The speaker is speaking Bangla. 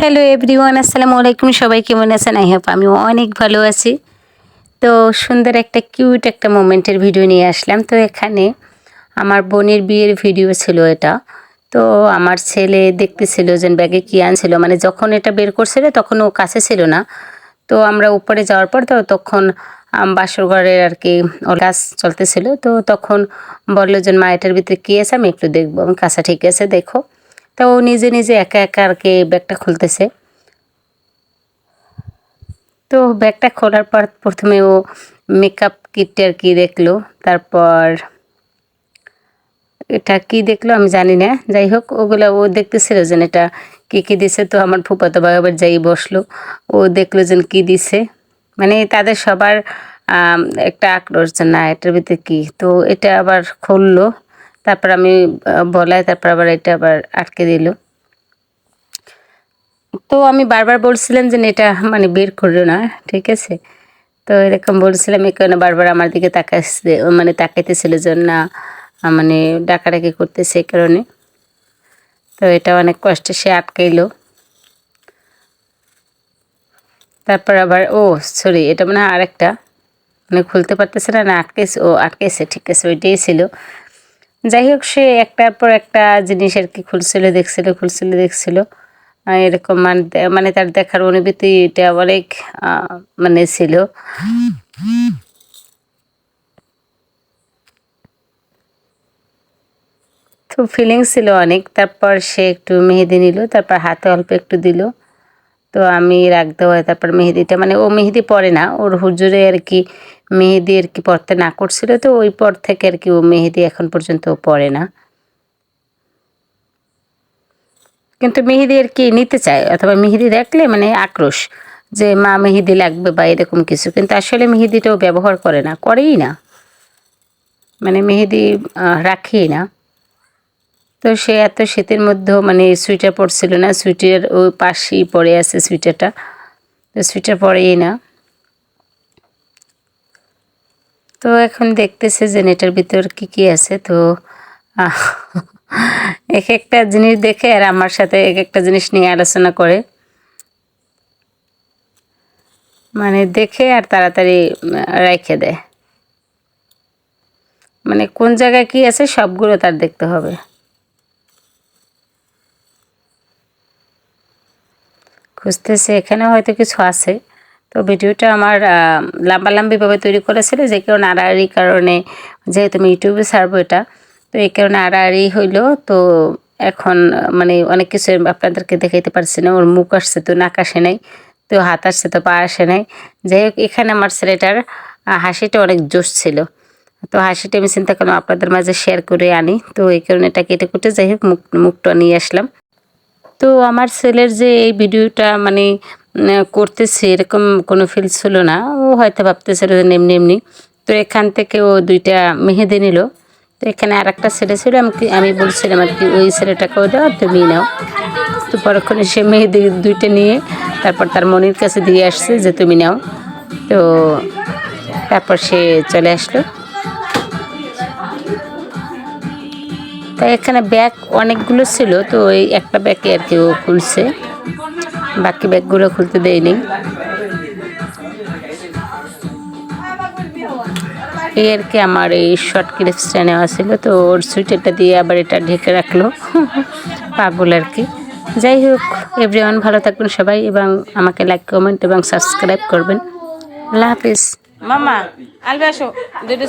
হ্যালো এভরিওয়ান, আসসালামু আলাইকুম। সবাই কেমন আছেন? আই হোপ আমি অনেক ভালো আছি। তো সুন্দর একটা কিউট একটা মোমেন্টের ভিডিও নিয়ে আসলাম। তো এখানে আমার বোনের বিয়ের ভিডিও ছিল এটা। তো আমার ছেলে দেখতেছিল যে ব্যাগে কী আনছিল। মানে যখন এটা বের করছিল তখন ও কাছে ছিল না। তো আমরা উপরে যাওয়ার পর তো তখন বাসর ঘরের আর কি ওর কাজ চলতেছিল। তো তখন বলল যে, মা, এটার ভিতরে কী আছে? আমি একটু দেখব। আমি কাছে ঠিক আছে, দেখো। তো ও নিজে নিজে একা একা আর কি ব্যাগটা খুলতেছে। তো ব্যাগটা খোলার পর প্রথমে ও মেকআপ কিটটা আর কি দেখল, তারপর এটা কি দেখল আমি জানি না। যাই হোক, ওগুলো ও দেখতেছিল যেন এটা কী কী দিছে, তো আমার ফুপাতো ভাই আবার যাই বসল। ও দেখল যেন কি দিছে। মানে তাদের সবার একটা আক্রোশ যে না, এটার ভিতরে কী? তো এটা আবার খুললো। তারপর আমি বলাই তারপর আবার এটা আবার আটকে দিল। তো আমি বারবার বলছিলাম যে এটা মানে বের করল না ঠিক আছে? তো এরকম বলছিলাম এই কারণে বারবার আমার দিকে তাকাইছে মানে তাকাইতেছিল যে না আহ, মানে ডাকাডাকি করতেছে এই কারণে। তো এটা অনেক কষ্টে সে আটকাইলো। তারপর আবার ও সরি এটা মানে আরেকটা। মানে খুলতে পারতেছে না না আটকেছে ও আটকেছে ঠিক আছে ওইটাই ছিল। যাই হোক সে একটার পর একটা জিনিস আর কি খুলছিল, দেখছিল খুলছিল, দেখছিল। এরকম মানে তার দেখার অনুভূতি এটা অনেক মানে ছিল। তো ফিলিংস ছিল অনেক। তারপর সে একটু মেহেদি নিল, তারপর হাতে অল্প একটু দিল। তো আমি রাখতে হয় তারপর মেহেদিটা মানে ও মেহেদি পরে না, ওর হুজুরে আর কি মেহেদি আর কি পরতে না করছিল তো ওই পর থেকে আর কি ও মেহেদি এখন পর্যন্ত ও পরে না। কিন্তু মেহেদি আর কি নিতে চায় অথবা মেহেদি দেখলে মানে আক্রোশ যে, মা, মেহেদি লাগবে বা এরকম কিছু। কিন্তু আসলে মেহেদিটাও ব্যবহার করে না, করেই না। মানে মেহেদি রাখেই না। তো সে এত শীতের মধ্যেও মানে সুইটার পরছিল না সুইটার ওই পাশেই পরে আছে সুইটারটা তো সুইটার পরেই না। তো এখন দেখতেছে যে নেটার ভিতর কি কি আছে, তো এক একটা জিনিস দেখে আর আমার সাথে এক একটা জিনিস নিয়ে আলোচনা করে। মানে দেখে আর তাড়াতাড়ি রেখে দেয়। মানে কোন জায়গায় কি আছে সবগুলো তার দেখতে হবে। খুঁজতেছে এখানে হয়তো কিছু আছে। তো ভিডিওটা আমার লাম্বালাম্বিভাবে তৈরি করেছিল যে কেউ নাড়াড়ি কারণে, যেহেতু আমি ইউটিউবে ছাড়বো এটা, তো এই কারণে আড়াআড়ি হইল, তো এখন মানে অনেক কিছু আপনাদেরকে দেখাইতে পারছি না, ওর মুখ আসছে তো, নাক আসে নাই, তো হাত আসছে তো, পা আসে নাই। যাই হোক, এখানে আমার ছেলেটার হাসিটা অনেক জোশ ছিল। তো হাসিটা আমি চিন্তা করলাম আপনাদের মাঝে শেয়ার করে আনি, তো এই কারণে এটা কেটে কুটে যাই হোক, মুখ, মুখটা নিয়ে আসলাম। তো আমার ছেলের যে এই ভিডিওটা মানে করতেছে, এরকম কোনো ফিল ছিল না। ও হয়তো ভাবতেছিল এমনি এমনি। তো এখান থেকে ও দুইটা মেহেদি নিল। তো এখানে আর একটা ছেলে ছিল আমি কি- আমি বলছিলাম আর কি, ওই ছেলেটাকেও দাও, তুমি নাও। তো পরক্ষণে সে মেহেদি দুইটা নিয়ে তারপর তার মনির কাছে দিয়ে আসছে যে, তুমি নাও। তো তারপর সে চলে আসলো। তাই এখানে ব্যাগ অনেকগুলো ছিল, তো ওই একটা ব্যাগে আর কি ও খুলছে। বাকি ব্যাগগুলো খুলতে দেয়নি। এই আর কি আমার এই শর্ট ক্লিপসটা নেওয়া ছিল, তো ওর সুইটারটা দিয়ে আবার এটা ঢেকে রাখল। পাগল আর কি। যাই হোক এভরিওয়ান ভালো থাকবেন সবাই, এবং আমাকে লাইক কমেন্ট এবং সাবস্ক্রাইব করবেন। আল্লাহ হাফিজ। মামা আসো। দুটো